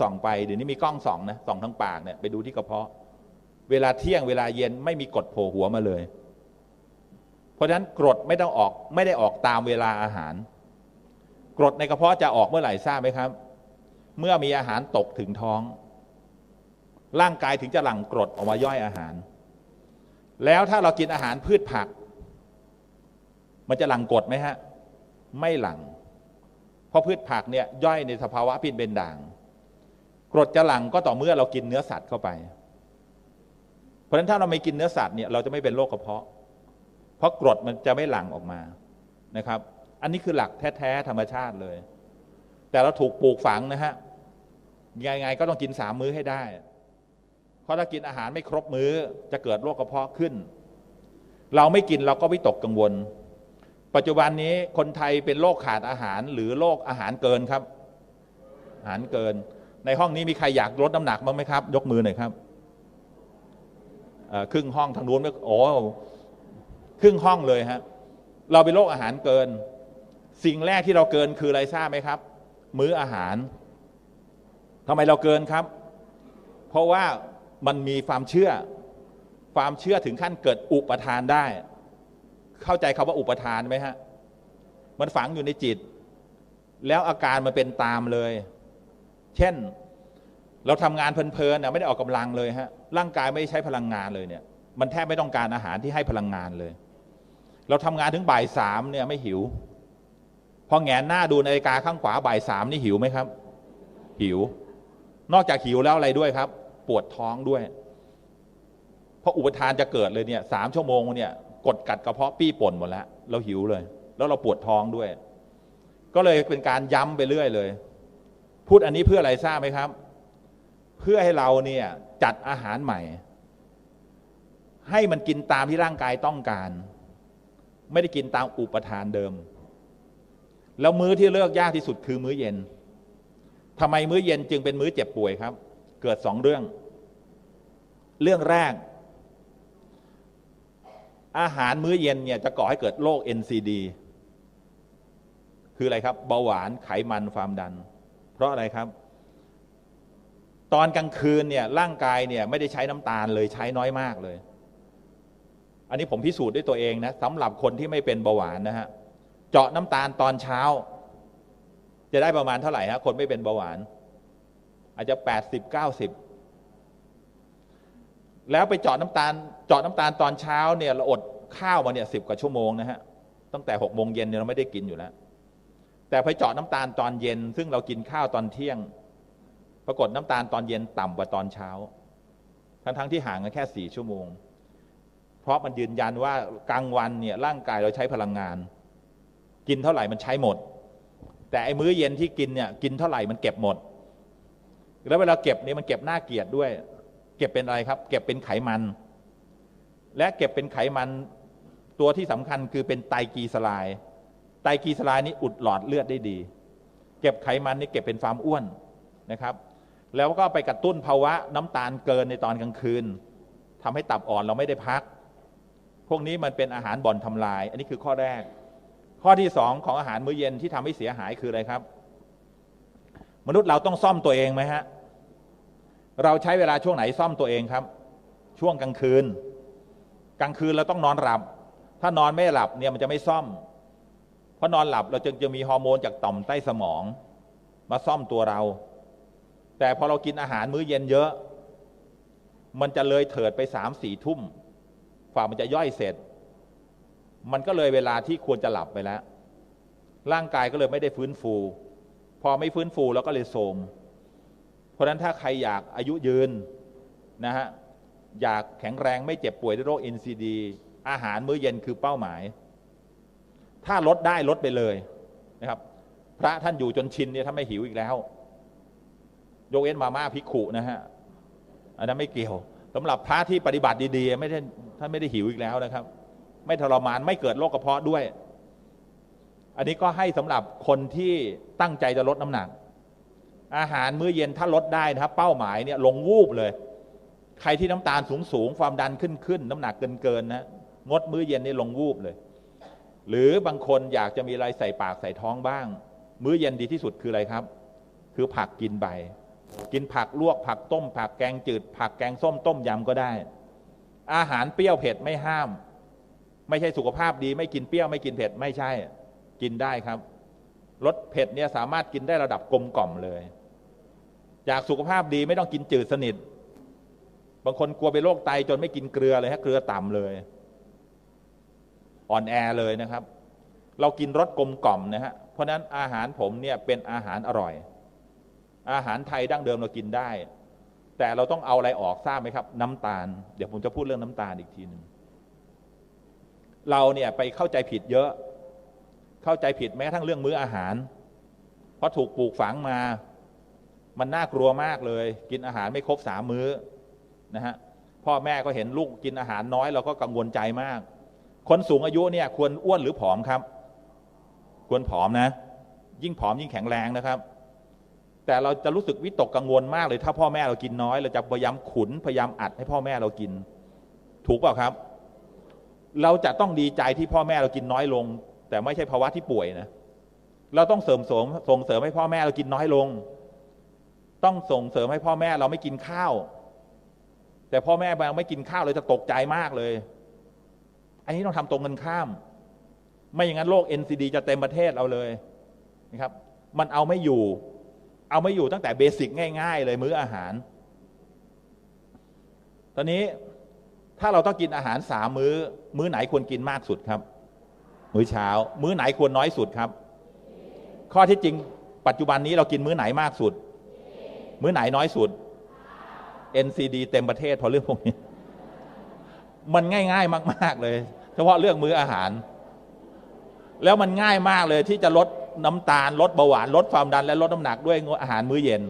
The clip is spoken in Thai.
ส่องไปเดี๋ยวนี้มีกล้องส่องนะส่องทางปากเนี่ยไปดูที่กระเพาะ เวลาเที่ยงเวลาเย็นไม่มีกรดโผล่หัวมาเลย เพราะฉะนั้นกรดไม่ต้องออกไม่ได้ออกตามเวลาอาหาร กรดในกระเพาะจะออกเมื่อไหร่ทราบไหมครับ เมื่อมีอาหารตกถึงท้อง ร่างกายถึงจะหลั่งกรดออกมาย่อยอาหาร แล้วถ้าเรากินอาหารพืชผัก มันจะหลั่งกรดไหมฮะ ไม่หลั่งเพราะพืชผักเนี่ยย่อยในสภาวะพิษเป็นด่าง กรดจะหลั่งก็ต่อเมื่อเรากินเนื้อสัตว์เข้าไป เพราะฉะนั้นถ้าเราไม่กินเนื้อสัตว์เนี่ยเราจะไม่เป็นโรคกระเพาะ เพราะกรดมันจะไม่หลั่งออกมานะครับ อันนี้คือหลักแท้ๆธรรมชาติเลย แต่เราถูกปลูกฝังนะฮะยังไงก็ต้องกินสามมื้อให้ได้ เพราะถ้ากินอาหารไม่ครบมื้อจะเกิดโรคกระเพาะขึ้น เราไม่กินเราก็วิตกกังวล ปัจจุบันนี้คนไทยเป็นโรคขาดอาหารหรือโรคอาหารเกินครับ อาหารเกิน ในห้องนี้มีใครอยากลดน้ำหนักบ้างไหมครับ ยกมือหน่อยครับครึ่งห้องทางนู้นโอ้ครึ่งห้องเลยฮะเราเป็นโรคอาหารเกิน สิ่งแรกที่เราเกินคืออะไรทราบไหมครับ มื้ออาหารทำไมเราเกินครับ เพราะว่ามันมีความเชื่อ ความเชื่อถึงขั้นเกิดอุปทานได้ เข้าใจคาว่าอุปทานไหมฮะ มันฝังอยู่ในจิต แล้วอาการมันเป็นตามเลย เช่น เราทำงานเพลินๆเนี่ยไม่ได้ออกกำลังเลยฮะร่างกายไม่ใช้พลังงานเลยเนี่ย มันแทบไม่ต้องการอาหารที่ให้พลังงานเลย เราทำงานถึงบ่ายสามเนี่ยไม่หิว พอแงนหน้าดูนาฬิกาข้างขวาบ่ายสามนี่หิวไหมครับ หิว นอกจากหิวแล้วอะไรด้วยครับ ปวดท้องด้วย เพราะอุปทานจะเกิดเลยเนี่ยสามชั่วโมงเนี่ยกดกัดกระเพาะปี้ป่นหมดแล้วเราหิวเลย แล้วเราปวดท้องด้วย ก็เลยเป็นการย้ำไปเรื่อยเลย พูดอันนี้เพื่ออะไรทราบไหมครับ เพื่อให้เราเนี่ยจัดอาหารใหม่ ให้มันกินตามที่ร่างกายต้องการ ไม่ได้กินตามอุปทานเดิม แล้วมื้อที่เลือกยากที่สุดคือมื้อเย็นทำไมมื้อเย็นจึงเป็นมื้อเจ็บป่วยครับ เกิดสองเรื่อง เรื่องแรก อาหารมื้อเย็นเนี่ยจะก่อให้เกิดโรค NCD คืออะไรครับ เบาหวานไขมันความดัน ราะอะไรครับ ตอนกลางคืนเนี่ยร่างกายเนี่ยไม่ได้ใช้น้ำตาลเลยใช้น้อยมากเลย อันนี้ผมพิสูจน์ด้วยตัวเองนะสำหรับคนที่ไม่เป็นเบาหวานนะฮะเจาะน้ำตาลตอนเช้า จะได้ประมาณเท่าไหร่ฮะคนไม่เป็นเบาหวาน อาจจะแปดสิบเก้าสิบแล้วไปเจาะน้ำตาล เจาะน้ำตาลตอนเช้าเนี่ยเราอดข้าวมาเนี่ยสิบกว่าชั่วโมงนะฮะตั้งแต่หกโมงเย็นเนี่ยเราไม่ได้กินอยู่แล้ว แต่ไปเจาะน้ำตาลตอนเย็น ซึ่งเรากินข้าวตอนเที่ยง ปรากฏน้ำตาลตอนเย็นต่ำกว่าตอนเช้า ทั้งๆทที่ห่างกันแค่สี่ชั่วโมง เพราะมันยืนยันว่ากลางวันเนี่ยร่างกายเราใช้พลังงาน กินเท่าไหร่มันใช้หมด แต่ไอ้มื้อเย็นที่กินเนี่ยกินเท่าไหร่มันเก็บหมด แล้วเวลาเก็บเนี่ยมันเก็บหน้าเกียดด้วย เก็บเป็นอะไรครับ เก็บเป็นไขมัน และเก็บเป็นไขมันตัวที่สำคัญคือเป็นไตรกลีสลาย ไตรกลีสลายนี้อุดหลอดเลือดได้ดี เก็บไขมันนี่เก็บเป็นความอ้วนนะครับ แล้วก็ไปกระตุ้นภาวะน้ำตาลเกินในตอนกลางคืนทำให้ตับอ่อนเราไม่ได้พัก พวกนี้มันเป็นอาหารบ่อนทำลาย อันนี้คือข้อแรก ข้อที่สองของอาหารมื้อเย็นที่ทำให้เสียหายคืออะไรครับ มนุษย์เราต้องซ่อมตัวเองไหมฮะเราใช้เวลาช่วงไหนซ่อมตัวเองครับ ช่วงกลางคืน กลางคืนเราต้องนอนหลับ ถ้านอนไม่หลับเนี่ยมันจะไม่ซ่อม เพราะนอนหลับเราจึงจะมีฮอร์โมนจากต่อมใต้สมอง มาซ่อมตัวเรา แต่พอเรากินอาหารมื้อเย็นเยอะ มันจะเลยเถิดไปสามสี่ทุ่มฝ่ามันจะย่อยเสร็จ มันก็เลยเวลาที่ควรจะหลับไปแล้ว ร่างกายก็เลยไม่ได้ฟื้นฟู พอไม่ฟื้นฟูแล้วก็เลยโทรมเพราะฉะนั้นถ้าใครอยากอายุยืนนะฮะอยากแข็งแรงไม่เจ็บป่วยด้วยโรค NCD อาหารมื้อเย็นคือเป้าหมาย ถ้าลดได้ลดไปเลยนะครับ พระท่านอยู่จนชินเนี่ยถ้าไม่หิวอีกแล้ว ยกเว้นมาม่าพิกุนะฮะอันนั้นไม่เกี่ยวสำหรับพระที่ปฏิบัติดีๆไม่ได้ท่านไม่ได้หิวอีกแล้วนะครับ ไม่ทรมานไม่เกิดโรคกระเพาะด้วย อันนี้ก็ให้สำหรับคนที่ตั้งใจจะลดน้ำหนัก อาหารมื้อเย็นถ้าลดได้นะครับ เป้าหมายเนี่ยลงวูบเลย ใครที่น้ำตาลสูงสูงความดันขึ้นขึ้นน้ำหนักเกินเกินนะงดมื้อเย็นนี่ลงวูบเลย หรือบางคนอยากจะมีอะไรใส่ปากใส่ท้องบ้าง มื้อเย็นดีที่สุดคืออะไรครับ คือผักกินใบ กินผักลวกผักต้ม ผักแกงจืด ผักแกงส้มต้มยำก็ได้ อาหารเปรี้ยวเผ็ดไม่ห้าม ไม่ใช่สุขภาพดี ไม่กินเปรี้ยวไม่กินเผ็ดไม่ใช่ กินได้ครับรสเผ็ดเนี่ยสามารถกินได้ระดับกลมกล่อมเลย อยากสุขภาพดีไม่ต้องกินจืดสนิท บางคนกลัวเป็นโรคไตจนไม่กินเกลือเลยฮะเกลือต่ำเลย อ่อนแอเลยนะครับ เรากินรสกลมกล่อมนะฮะเพราะนั้นอาหารผมเนี่ยเป็นอาหารอร่อย อาหารไทยดั้งเดิมเรากินได้ แต่เราต้องเอาอะไรออกทราบไหมครับ น้ำตาล เดี๋ยวผมจะพูดเรื่องน้ำตาลอีกทีหนึ่งเราเนี่ยไปเข้าใจผิดเยอะ เข้าใจผิดแม้กระทั่งเรื่องมื้ออาหาร เพราะถูกปลูกฝังมา มันน่ากลัวมากเลย กินอาหารไม่ครบสามมื้อนะฮะพ่อแม่ก็เห็นลูกกินอาหารน้อยเราก็กังวลใจมาก คนสูงอายุเนี่ยควรอ้วนหรือผอมครับ ควรผอมนะ ยิ่งผอมยิ่งแข็งแรงนะครับ แต่เราจะรู้สึกวิตกกังวลมากเลยถ้าพ่อแม่เรากินน้อย เราจะพยายามขุนพยายามอัดให้พ่อแม่เรากิน ถูกเปล่าครับ เราจะต้องดีใจที่พ่อแม่เรากินน้อยลง แต่ไม่ใช่ภาวะที่ป่วยนะเราต้องเสริมสมส่งเสริมให้พ่อแม่เรากินน้อยลง ต้องส่งเสริมให้พ่อแม่เราไม่กินข้าว แต่พ่อแม่บางไม่กินข้าวเลยจะตกใจมากเลย อันนี้ต้องทำตรงกันข้าม ไม่อย่างนั้นโรค NCD จะเต็มประเทศเราเลยนะครับ มันเอาไม่อยู่ เอาไม่อยู่ตั้งแต่เบสิกง่าย ๆ เลยมื้ออาหาร ตอนนี้ถ้าเราต้องกินอาหารสามมื้อ มื้อไหนควรกินมากสุดครับ มื้อเช้า มื้อไหนควรน้อยสุดครับ ข้อที่จริง ปัจจุบันนี้เรากินมื้อไหนมากสุด มื้อไหนน้อยสุด NCD เต็มประเทศพราะเรื่องพวกนี้ มันง่าย ๆ มาก ๆ เลย ฉพาะเรื่องมื้ออาหาร แล้วมันง่ายมากเลยที่จะลดน้ำตาลลดเบาหวานลดความดันและลดน้ำหนักด้วยอาหารมื้อเย็น